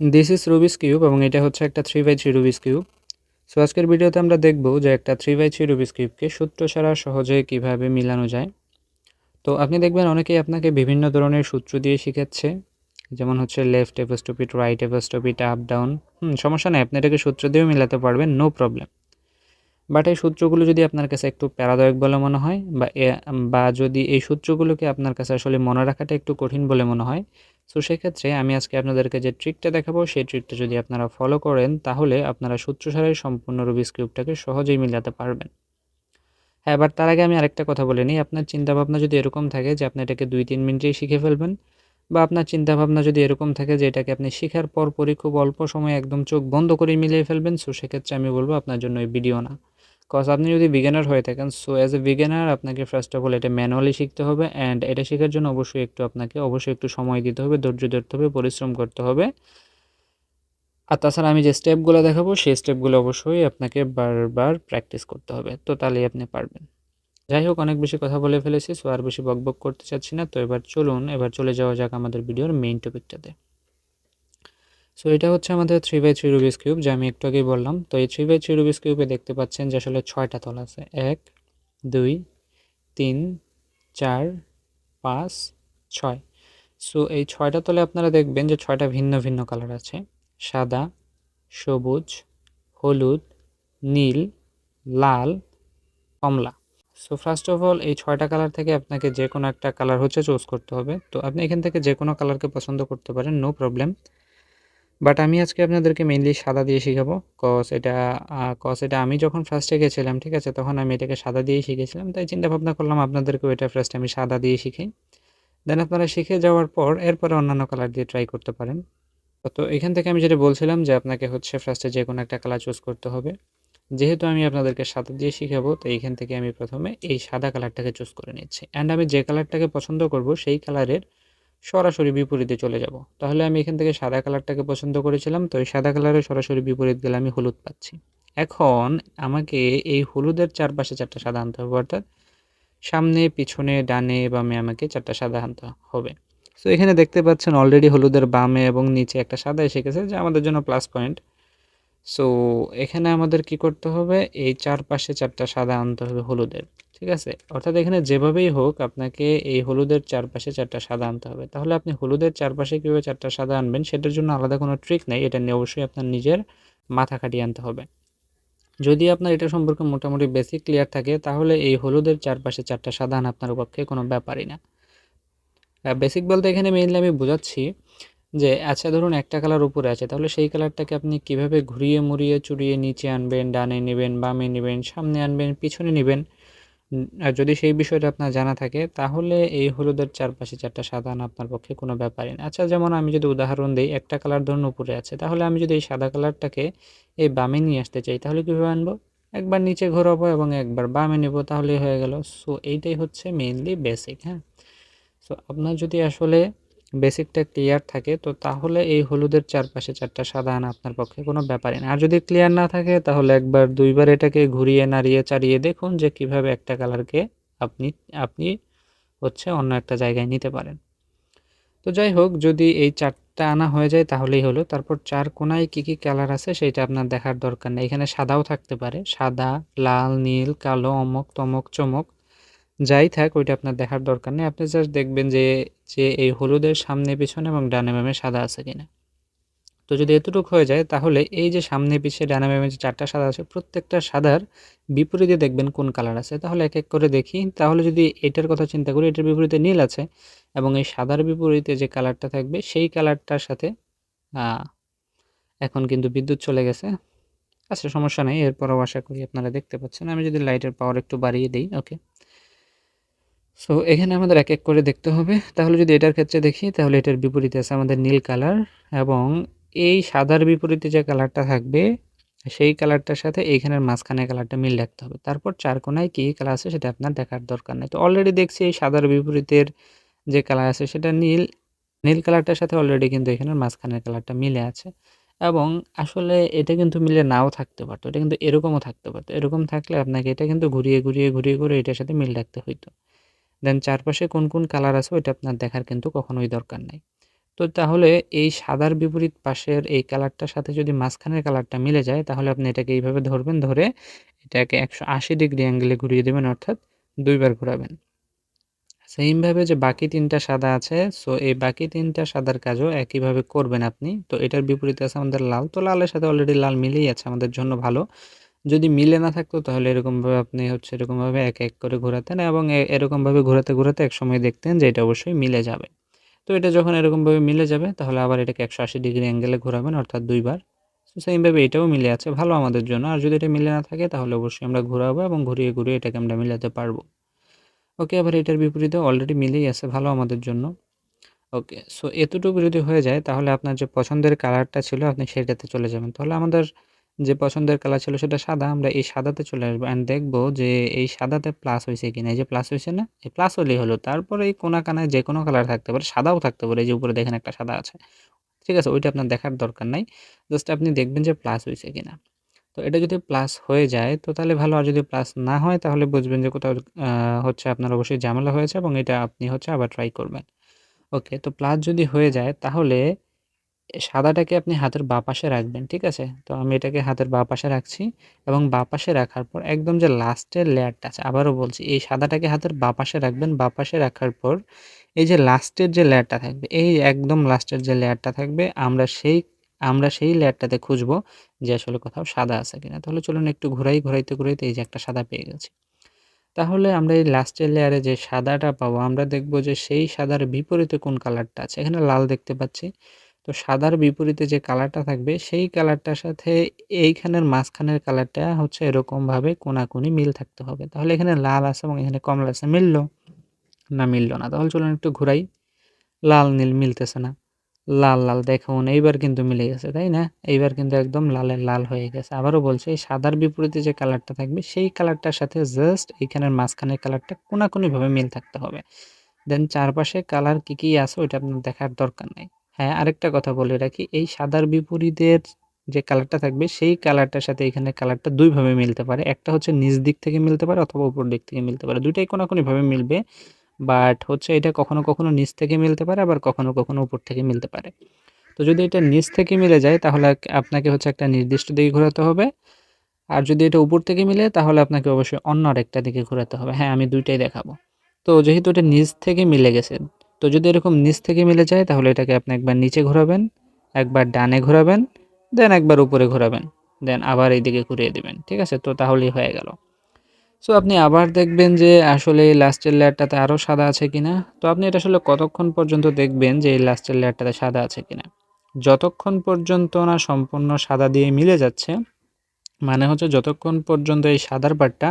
This is রুবিস cube এবং এটা হচ্ছে একটা three by three Rubik's cube so আজকের ভিডিওতে আমরা দেখব যে একটা থ্রি বাই থ্রি রুবিস কিউবকে সূত্র ছাড়া সহজে কীভাবে মিলানো যায়। তো, আপনি দেখবেন অনেকেই আপনাকে বিভিন্ন ধরনের সূত্র দিয়ে শিখাচ্ছে। যেমন হচ্ছে লেফট এভেস্টোপিট রাইট এভেস্টোপিট আপ ডাউন হুম, সমস্যা নেই, আপনি এটাকে সূত্র দিয়েও মিলাতে পারবেন নো প্রবলেম বাট এই সূত্রগুলো যদি আপনার কাছে একটু প্যারাদায়ক বলে মনে হয়, বা বা যদি এই সূত্রগুলোকে আপনার কাছে আসলে মনে রাখাটা একটু কঠিন বলে মনে হয় সো সেক্ষেত্রে আমি আজকে আপনাদেরকে যে ট্রিকটা দেখাবো, সেই ট্রিকটা যদি আপনারা ফলো করেন, তাহলে আপনারা সূত্র ছাড়াই সম্পূর্ণ রুবিস কিউবটাকে সহজেই মিলাতে পারবেন। হ্যাঁ এবার তার আগে আমি আরেকটা কথা বলে নিই। আপনার চিন্তাভাবনা যদি এরকম থাকে যে আপনি এটাকে দুই তিন মিনিটেই শিখে ফেলবেন, বা আপনার চিন্তাভাবনা যদি এরকম থাকে যে এটাকে আপনি শেখার পরপরই খুব অল্প সময়ে একদম চোখ বন্ধ করে মিলিয়ে ফেলবেন সো সেক্ষেত্রে আমি বলব আপনার জন্য এই ভিডিও না। কজ আপনি যদি বিজ্ঞানার হয়ে থাকেন সো অ্যাজ এ বিজ্ঞানার আপনাকে ফার্স্ট অফ অল এটা ম্যানুয়ালি শিখতে হবে অ্যান্ড এটা শেখার জন্য অবশ্যই একটু আপনাকে, অবশ্যই একটু সময় দিতে হবে, ধৈর্য ধরতে হবে, পরিশ্রম করতে হবে। আর তাছাড়া আমি যে স্টেপগুলো দেখাবো, সেই স্টেপগুলো অবশ্যই আপনাকে বারবার প্র্যাকটিস করতে হবে, তো তাহলেই আপনি পারবেন। যাই হোক, অনেক বেশি কথা বলে ফেলেছি সো আর বেশি বকবক করতে চাচ্ছি না, তো এবার চলুন, এবার চলে যাওয়া যাক আমাদের ভিডিওর মেইন টপিকটাতে সো এটা হচ্ছে আমাদের three by three Rubik's cube যা আমি একটু আগেই বললাম। তো এই থ্রি বাই থ্রি রুবিস কিউবে দেখতে পাচ্ছেন যে আসলে ছয়টা তল আছে। এক, দুই, তিন, চার, পাঁচ, ছয়। সো এই ছয়টা তলে আপনারা দেখবেন যে ছয়টা ভিন্ন ভিন্ন কালার আছে। সাদা, সবুজ, হলুদ, নীল, লাল, কমলা। সো ফার্স্ট অফ অল এই ছয়টা কালার থেকে আপনাকে যে কোনো একটা কালার হচ্ছে চুজ করতে হবে। তো আপনি এখান থেকে যে কোনো কালারকে পছন্দ করতে পারেন নো প্রবলেম বাট আমি আজকে আপনাদেরকে মেইনলি সাদা দিয়ে শেখাবো। কস এটা কস এটা আমি যখন ফার্স্টে গেছিলাম, ঠিক আছে? তখন আমি এটাকে সাদা দিয়েই শিখেছিলাম। তাই চিন্তা ভাবনা করলাম আপনাদেরকেও এটা ফার্স্ট আমি সাদা দিয়ে শিখাই। দেন আপনারা শিখে যাওয়ার পর এরপরে অন্যান্য কালার দিয়ে ট্রাই করতে পারেন। তো এখান থেকে আমি যেটা বলছিলাম যে আপনাকে হচ্ছে ফার্স্টে যে কোনো একটা কালার চুজ করতে হবে। যেহেতু আমি আপনাদেরকে সাদা দিয়ে শিখাবো, তো এইখান থেকে আমি প্রথমে এই সাদা কালারটাকে চুজ করে নিচ্ছি। অ্যান্ড আমি যে কালারটাকে পছন্দ করব, সেই কালারের সরাসরি বিপরীতে চলে যাব। তাহলে আমি এখান থেকে সাদা কালারটাকে পছন্দ করেছিলাম, তো এই সাদা কালারের সরাসরি বিপরীত গেলে আমি হলুদ পাচ্ছি। এখন আমাকে এই হলুদের চারপাশে চারটা সাদা আনতে হবে, অর্থাৎ সামনে, পিছনে, ডানে বামে আমাকে চারটা সাদা আনতে হবে। সো এখানে দেখতে পাচ্ছেন অলরেডি হলুদের বামে এবং নিচে একটা সাদা এসে গেছে, যা আমাদের জন্য প্লাস পয়েন্ট সো এখানে আমাদের কি করতে হবে? এই চারপাশে চারটা সাদা আনতে হবে হলুদের। ঠিক আছে? অর্থাৎ এখানে যেভাবেই হোক আপনাকে এই হলুদের চারপাশে চারটা সাদা আনতে হবে। তাহলে আপনি হলুদের চারপাশে কীভাবে চারটা সাদা আনবেন সেটার জন্য আলাদা কোনো ট্রিক নেই। এটা নিয়ে অবশ্যই আপনার নিজের মাথা খাটিয়ে আনতে হবে। যদি আপনার এটা সম্পর্কে মোটামুটি বেসিক ক্লিয়ার থাকে, তাহলে এই হলুদের চারপাশে চারটা সাদা আনা আপনার পক্ষে কোনো ব্যাপারই না। বেসিক বলতে এখানে মেইনলি আমি বোঝাচ্ছি যে আচ্ছা ধরুন একটা কালার উপরে আছে, তাহলে সেই কালারটাকে আপনি কীভাবে ঘুরিয়ে মুড়িয়ে চুরিয়ে নিচে আনবেন, ডানে নেবেন, বামে নেবেন, সামনে আনবেন, পিছনে নেবেন? যদি সেই বিষয়টা আপনার জানা থাকে, তাহলে এই হলুদের চারপাশে চারটা সাদা আনা আপনার পক্ষে কোনো ব্যাপারই না। আচ্ছা যেমন আমি যদি উদাহরণ দিই, একটা কালার ধরুন উপরে আছে, তাহলে আমি যদি এই সাদা কালারটাকে এই বামে নিয়ে আসতে চাই, তাহলে কীভাবে আনব? একবার নিচে ঘোরাবো এবং একবার বামে নেব, তাহলেই হয়ে গেল। সো এইটাই হচ্ছে মেইনলি বেসিক হ্যাঁ? সো আপনার যদি আসলে বেসিকটা ক্লিয়ার থাকে, তো তাহলে এই হলুদের চারপাশে চারটা সাদা আনা আপনার পক্ষে কোনো ব্যাপারই না। আর যদি ক্লিয়ার না থাকে, তাহলে একবার দুইবার এটাকে ঘুরিয়ে, নাড়িয়ে, চাড়িয়ে দেখুন যে কীভাবে একটা কালারকে আপনি আপনি হচ্ছে অন্য একটা জায়গায় নিতে পারেন। তো যাই হোক, যদি এই চারটা আনা হয়ে যায় তাহলেই হলো। তারপর চার কোনায় কী কী কালার আছে সেটা আপনার দেখার দরকার নেই। এখানে সাদাও থাকতে পারে। সাদা, লাল, নীল, কালো, অমক, তমক, চমক। যাই থাক, ওইটা আপনার দেখার দরকার নেই। আপনি জাস্ট দেখবেন যে যে এই হলুদের সামনে, পিছনে এবং ডানে বামে সাদা আছে কিনা। তো যদি এতটুকু হয়ে যায়, তাহলে এই যে সামনে পিছিয়ে ডানে বামে যে চারটা সাদা আছে, প্রত্যেকটা সাদার বিপরীতে দেখবেন কোন কালার আছে। তাহলে এক এক করে দেখি। তাহলে যদি এটার কথা চিন্তা করি, এটার বিপরীতে নীল আছে এবং এই সাদার বিপরীতে যে কালারটা থাকবে, সেই কালারটার সাথে এখন কিন্তু বিদ্যুৎ চলে গেছে। আচ্ছা সমস্যা নেই। এরপরও আশা করি আপনারা দেখতে পাচ্ছেন। আমি যদি লাইটের পাওয়ার একটু বাড়িয়ে দিই ওকে সো এখানে আমাদের এক এক করে দেখতে হবে। তাহলে যদি এটার ক্ষেত্রে দেখি, তাহলে এটার বিপরীতে আছে আমাদের নীল কালার এবং এই সাদার বিপরীতে যে কালারটা থাকবে, সেই কালারটার সাথে এইখানের মাঝখানে কালারটা মিল রাখতে হবে। তারপর চার কোনায় কী কালার আছে সেটা আপনার দেখার দরকার নেই। তো অলরেডি দেখছি এই সাদার বিপরীতের যে কালার আছে সেটা নীল নীল কালারটার সাথে অলরেডি কিন্তু এখানের মাঝখানের কালারটা মিলে আছে এবং আসলে এটা কিন্তু মিলে নাও থাকতে পারতো। এটা কিন্তু এরকমও থাকতে পারতো। এরকম থাকলে আপনাকে এটা কিন্তু ঘুরিয়ে ঘুরিয়ে ঘুরিয়ে ঘুরে এটার সাথে মিল রাখতে হইতো। দেন চারপাশে কোন কোন কালার আছে ওইটা আপনার দেখার কিন্তু কখনোই দরকার নাই। তো তাহলে এই সাদার বিপরীত পাশের এই কালারটার সাথে যদি মাঝখানের কালারটা মিলে যায়, তাহলে আপনি এটাকে এইভাবে ধরবেন, ধরে এটাকে একশো আশি ডিগ্রি অ্যাঙ্গেলে ঘুরিয়ে দেবেন, অর্থাৎ দুইবার ঘোরাবেন। সেইমভাবে যে বাকি তিনটা সাদা আছে সো এই বাকি তিনটা সাদার কাজও একইভাবে করবেন আপনি। তো এটার বিপরীতে আছে আমাদের লাল। তো লালের সাথে অলরেডি লাল মিলেই আছে, আমাদের জন্য ভালো। যদি মিলে না থাকতো, তাহলে এরকমভাবে আপনি হচ্ছে এরকমভাবে এক এক করে ঘোরাতেন এবং এরকমভাবে ঘোরাতে ঘোরাতে একসময় দেখতেন যে এটা অবশ্যই মিলে যাবে। তো এটা যখন এরকমভাবে মিলে যাবে, তাহলে আবার এটাকে একশো আশি ডিগ্রি অ্যাঙ্গেলে ঘোরাবেন, অর্থাৎ দুইবার। সেইমভাবে এটাও মিলে আছে, ভালো আমাদের জন্য। আর যদি এটা মিলে না থাকে, তাহলে অবশ্যই আমরা ঘোরাবো এবং ঘুরিয়ে ঘুরিয়ে এটাকে আমরা মিলাতে পারব। ওকে, আবার এটার বিপরীতে অলরেডি মিলেই আছে, ভালো আমাদের জন্য। ওকে সো এতটুকু যদি হয়ে যায়, তাহলে আপনার যে পছন্দের কালারটা ছিল, আপনি সেটাতে চলে যাবেন। তাহলে আমাদের যে পছন্দের কালার ছিল সেটা সাদা, আমরা এই সাদাতে চলে আসব অ্যান্ড দেখব যে এই সাদাতে প্লাস হয়েছে কিনা। এই যে প্লাস হয়েছে না? এই প্লাস হলেই হলো। তারপরে এই কোনা কানায় যে কোনো কালার থাকতে পারে, সাদাও থাকতে পারে, এই যে উপরে দেখেন একটা সাদা আছে। ঠিক আছে, ওইটা আপনার দেখার দরকার নাই। জাস্ট আপনি দেখবেন যে প্লাস হয়েছে কিনা। তো এটা যদি প্লাস হয়ে যায়, তো তাহলে ভালো। আর যদি প্লাস না হয়, তাহলে বুঝবেন যে কোথাও হচ্ছে আপনার অবশ্যই ঝামেলা হয়েছে এবং এটা আপনি হচ্ছে আবার ট্রাই করবেন। ওকে তো প্লাস যদি হয়ে যায়, তাহলে সাদাটাকে আপনি হাতের বাঁ পাশে রাখবেন, ঠিক আছে? তো আমি এটাকে হাতের বাঁ পাশে রাখছি এবং বাঁ পাশে রাখার পর একদম যে লাস্টের লেয়ারটা আছে, আবারও বলছি, এই সাদাটাকে হাতের বাঁ পাশে রাখবেন, বাঁ পাশে রাখার পর এই যে লাস্টের যে লেয়ারটা থাকবে, এই একদম লাস্টের যে লেয়ারটা থাকবে, আমরা সেই আমরা সেই লেয়ারটাতে খুঁজবো যে আসলে কোথাও সাদা আছে কিনা। তাহলে চলুন একটু ঘুরাই, ঘুরাইতে ঘুরাইতে এই যে একটা সাদা পেয়ে গেছি। তাহলে আমরা এই লাস্টের লেয়ারে যে সাদাটা পাবো, আমরা দেখব যে সেই সাদার বিপরীতে কোন কালারটা আছে? এখানে লাল দেখতে পাচ্ছি। তো সাদার বিপরীতে যে কালারটা থাকবে, সেই কালারটার সাথে এইখানের মাঝখানের কালারটা হচ্ছে এরকমভাবে কোনাকুনি মিল থাকতে হবে। তাহলে এখানে লাল আছে এবং এখানে কমলা আছে। মিলল? না, মিললো না। তাহলে চলুন একটু ঘুরাই। লাল, নীল মিলতেছে না। লাল লাল দেখুন এইবার কিন্তু মিলে গেছে, তাই না? এইবার কিন্তু একদম লালের লাল হয়ে গেছে। আবারও বলছি, এই সাদার বিপরীতে যে কালারটা থাকবে, সেই কালারটার সাথে জাস্ট এইখানের মাঝখানের কালারটা কোনাকুনিভাবে মিল থাকতে হবে। দেন চারপাশে কালার কী কী আছে, ওইটা আপনার দেখার দরকার নাই। হ্যাঁ আরেকটা কথা বলে রাখি। এই সাদার বিপরীতের যে কালারটা থাকবে, সেই কালারটার সাথে এখানে কালারটা দুইভাবে মিলতে পারে। একটা হচ্ছে নিচ দিক থেকে মিলতে পারে অথবা উপর দিক থেকে মিলতে পারে। দুইটাই কোনাকুনিভাবে মিলবে। বাট হচ্ছে এটা কখনো কখনো নিচ থেকে মিলতে পারে, আবার কখনো কখনো উপর থেকে মিলতে পারে। তো যদি এটা নিচ থেকে মিলে যায়, তাহলে আপনাকে হচ্ছে একটা নির্দিষ্ট দিকে ঘোরাতে হবে। আর যদি এটা উপর থেকে মিলে, তাহলে আপনাকে অবশ্যই অন্য আরেকটা দিকে ঘোরাতে হবে। হ্যাঁ আমি দুইটাই দেখাবো। তো যেহেতু এটা নিচ থেকে মিলে গেছে তো যদি এরকম নিচ থেকে মিলে যায়, তাহলে এটাকে আপনি একবার নিচে ঘোরাবেন, একবার ডানে ঘোরাবেন, দেন একবার উপরে ঘোরাবেন, দেন আবার এইদিকে ঘুরিয়ে দেবেন, ঠিক আছে? তো তাহলেই হয়ে গেল। সো আপনি আবার দেখবেন যে আসলে এই লাস্টের লেয়ারটাতে আরও সাদা আছে কিনা। তো আপনি এটা আসলে কতক্ষণ পর্যন্ত দেখবেন যে এই লাস্টের লেয়ারটাতে সাদা আছে কিনা। যতক্ষণ পর্যন্ত না সম্পূর্ণ সাদা দিয়ে মিলে যাচ্ছে মানে হচ্ছে যতক্ষণ পর্যন্ত এই সাদার পার্টটা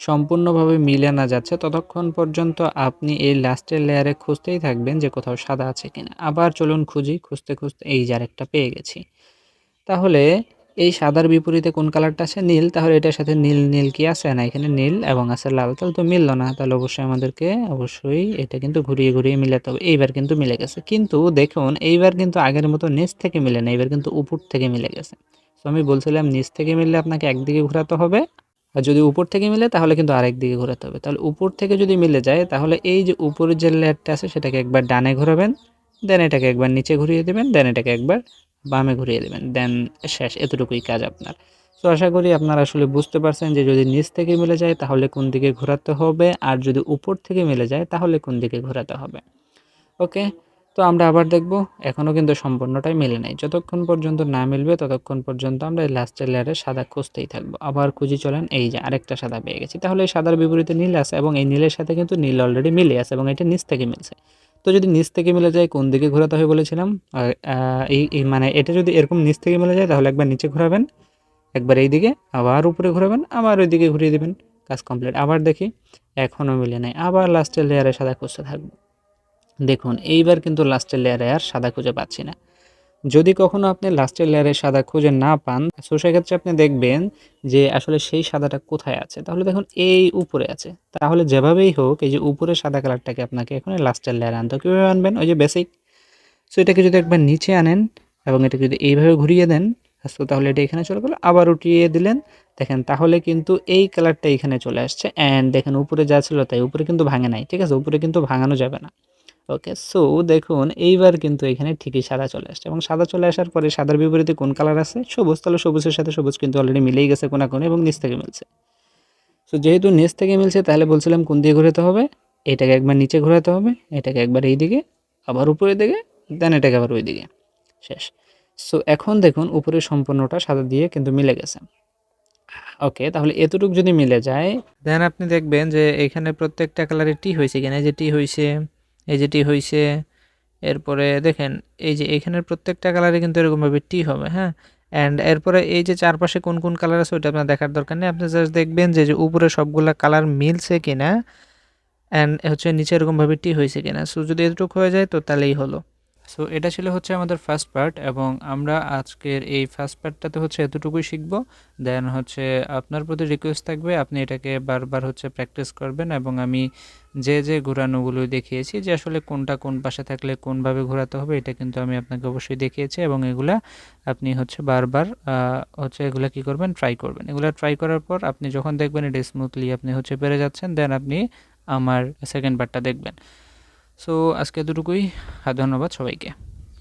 সম্পূর্ণভাবে মিলে না যাচ্ছে, ততক্ষণ পর্যন্ত আপনি এই লাস্টের লেয়ারে খুঁজতেই থাকবেন যে কোথাও সাদা আছে কিনা। আবার চলুন খুঁজি, খুঁজতে খুঁজতে এই যে আরেকটা পেয়ে গেছি। তাহলে এই সাদার বিপরীতে কোন কালারটা আছে? নীল। তাহলে এটার সাথে নীল নীল কি আছে? না, এখানে নীল এবং আছে লাল। তাহলে তো মিললো না। তাহলে অবশ্যই আমাদেরকে, অবশ্যই এটা কিন্তু ঘুরিয়ে ঘুরিয়ে মিলাতে হবে। এইবার কিন্তু মিলে গেছে। কিন্তু দেখুন, এইবার কিন্তু আগের মতো নিচ থেকে মিলে না, এইবার কিন্তু উপর থেকে মিলে গেছে। তো আমি বলছিলাম নিচ থেকে মিললে আপনাকে একদিকে ঘোরাতে হবে আর যদি উপর থেকে মিলে, তাহলে কিন্তু আরেক দিকে ঘোরাতে হবে। তাহলে উপর থেকে যদি মিলে যায়, তাহলে এই যে উপরের যে লেয়ারটা আছে, সেটাকে একবার ডানে ঘোরাবেন, দেন এটাকে একবার নিচে ঘুরিয়ে দেবেন, দেন এটাকে একবার বামে ঘুরিয়ে দেবেন, দেন শেষ, এতটুকুই কাজ আপনার। তো আশা করি আপনারা আসলে বুঝতে পারছেন যে যদি নিচ থেকে মিলে যায়, তাহলে কোন দিকে ঘোরাতে হবে, আর যদি উপর থেকে মিলে যায়, তাহলে কোন দিকে ঘোরাতে হবে। ওকে? তো আমরা আবার দেখব এখনও কিন্তু সম্পূর্ণটাই মিলে নাই। যতক্ষণ পর্যন্ত না মিলবে, ততক্ষণ পর্যন্ত আমরা এই লাস্টের লেয়ারে সাদা খুঁজতেই থাকব। আবার খুঁজি চলেন, এই যে আরেকটা সাদা পেয়ে গেছি। তাহলে এই সাদার বিপরীতে নীল আছে এবং এই নীলের সাথে কিন্তু নীল অলরেডি মিলে আছে এবং এটা নিচ থেকে মিলছে। তো যদি নিচ থেকে মিলে যায়, কোন দিকে ঘোরাতে হবে বলেছিলাম? আর এই মানে এটা যদি এরকম নিচ থেকে মিলে যায়, তাহলে একবার নিচে ঘোরাবেন, একবার এই দিকে, আবার উপরে ঘোরাবেন, আবার ওই দিকে ঘুরিয়ে দেবেন, কাজ কমপ্লিট আবার দেখি এখনও মিলে নাই, আবার লাস্টের লেয়ারে সাদা খুঁজতে থাকব। দেখুন, এইবার কিন্তু লাস্টের লেয়ারে আর সাদা খুঁজে পাচ্ছি না। যদি কখনো আপনি লাস্টের লেয়ারে সাদা খুঁজে না পান তো সেক্ষেত্রে আপনি দেখবেন যে আসলে সেই সাদাটা কোথায় আছে। তাহলে দেখুন, এই উপরে আছে। তাহলে যেভাবেই হোক, এই যে উপরে সাদা কালারটাকে আপনাকে এখন লাস্টের লেয়ারে আনতে। কীভাবে আনবেন? ওই যে বেসিক সো এটাকে যদি একবার নিচে আনেন এবং এটাকে যদি এইভাবে ঘুরিয়ে দেন তো তাহলে এটা এখানে চলে গেলো, আবার উঠিয়ে দিলেন। দেখেন, তাহলে কিন্তু এই কালারটা এখানে চলে আসছে। অ্যান্ড দেখেন, উপরে যা ছিল তাই, উপরে কিন্তু ভাঙে নাই। ঠিক আছে? উপরে কিন্তু ভাঙানো যাবে না। ওকে সো দেখুন, এইবার কিন্তু এখানে ঠিকই সাদা চলে আসছে এবং সাদা চলে আসার পরে সাদার বিপরীতে কোন কালার আছে? সবুজ, তাহলে সবুজের সাথে সবুজ কিন্তু অলরেডি মিলেই গেছে কোনাকুনি এবং নিচ থেকে মিলছে। সো যেহেতু নিচ থেকে মিলছে, তাহলে বলছিলাম কোন দিকে ঘোরাতে হবে? এটাকে একবার নিচে ঘোরাতে হবে, এটাকে একবার এই দিকে, আবার উপরের দিকে দেন এটাকে আবার ওই দিকে। শেষ। সো এখন দেখুন উপরের সম্পূর্ণটা সাদা দিয়ে কিন্তু মিলে গেছে। ওকে তাহলে এতটুকু যদি মিলে যায় দেন আপনি দেখবেন যে এখানে প্রত্যেকটা কালারে টি হয়েছে কিনা? যে টি হয়েছে এই যে টি হয়েছে এরপরে দেখেন, এই যে এখানের প্রত্যেকটা কালারে কিন্তু এরকমভাবে টি হবে হ্যাঁ? অ্যান্ড এরপরে এই যে চারপাশে কোন কোন কালার আছে, ওইটা আপনার দেখার দরকার নেই। আপনি জাস্ট দেখবেন যে যে উপরে সবগুলা কালার মিলছে কিনা অ্যান্ড হচ্ছে নিচে এরকমভাবে টি হয়েছে কিনা। সো যদি এতটুকু হয়ে যায়, তো তাহলেই হলো। সো এটা ছিল হচ্ছে আমাদের ফার্স্ট পার্ট এবং আমরা আজকের এই ফার্স্ট পার্টটাতে হচ্ছে এতটুকুই শিখব। দেন হচ্ছে আপনার প্রতি রিকোয়েস্ট থাকবে, আপনি এটাকে বারবার হচ্ছে প্র্যাকটিস করবেন এবং আমি যে যে ঘোরানোগুলো দেখিয়েছি যে আসলে কোনটা কোন পাশে থাকলে কোনভাবে ঘোরাতে হবে, এটা কিন্তু আমি আপনাকে অবশ্যই দেখিয়েছি এবং এগুলা আপনি হচ্ছে বারবার হচ্ছে এগুলা কি করবেন ট্রাই করবেন। এগুলা ট্রাই করার পর আপনি যখন দেখবেন এটা স্মুথলি আপনি হচ্ছে পেরে যাচ্ছেন দেন আপনি আমার সেকেন্ড পার্টটা দেখবেন। সো আজকে এতটুকুই। আর ধন্যবাদ সবাইকে।